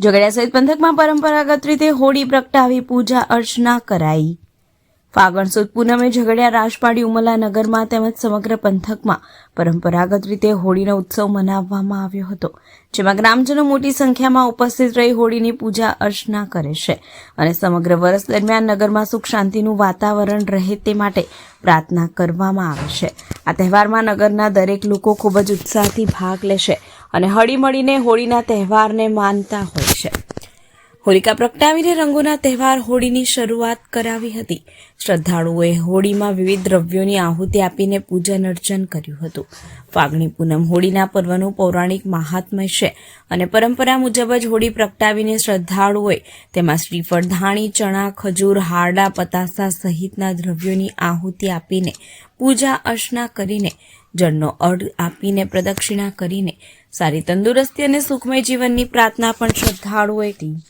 ઝઘડિયા સહિત પંથકમાં પરંપરાગત રીતે હોળી પ્રગટાવી, પૂજા અર્ચના કરાઈ. ફાગણ સુદ પૂનમે ઝઘડિયા રાજપાડી ઉમલા નગરમાં તેમજ સમગ્ર પંથકમાં પરંપરાગત રીતે હોળીનો ઉત્સવ મનાવવામાં આવ્યો હતો, જેમાં ગ્રામજનો મોટી સંખ્યામાં ઉપસ્થિત રહી હોળીની પૂજા અર્ચના કરે છે અને સમગ્ર વર્ષ દરમિયાન નગરમાં સુખ શાંતિનું વાતાવરણ રહે તે માટે પ્રાર્થના કરવામાં આવે છે. આ તહેવારમાં નગરના દરેક લોકો ખૂબ જ ઉત્સાહથી ભાગ લેશે અને હળીમળીને હોળીના તહેવારને માનતા હોય હોલિકા પ્રગટાવીને રંગોના તહેવાર હોળીની શરૂઆત કરાવી હતી. શ્રદ્ધાળુઓએ હોળીમાં વિવિધ દ્રવ્યોની આહુતિ આપીને પૂજન અર્ચન કર્યું હતું. ફાગણી પૂનમ હોળીના પર્વનું પૌરાણિક મહાત્મય છે અને પરંપરા મુજબ જ હોળી પ્રગટાવીને શ્રદ્ધાળુઓએ તેમાં શ્રીફળ ધાણી ચણા, ખજૂર, હારડા, પતાસા સહિતના દ્રવ્યોની આહુતિ આપીને પૂજા અર્ચના કરીને, જળનો અર્ધ આપીને પ્રદક્ષિણા કરીને, સારી તંદુરસ્તી અને સુખમય જીવનની પ્રાર્થના પણ શ્રદ્ધાળુઓએ કરી.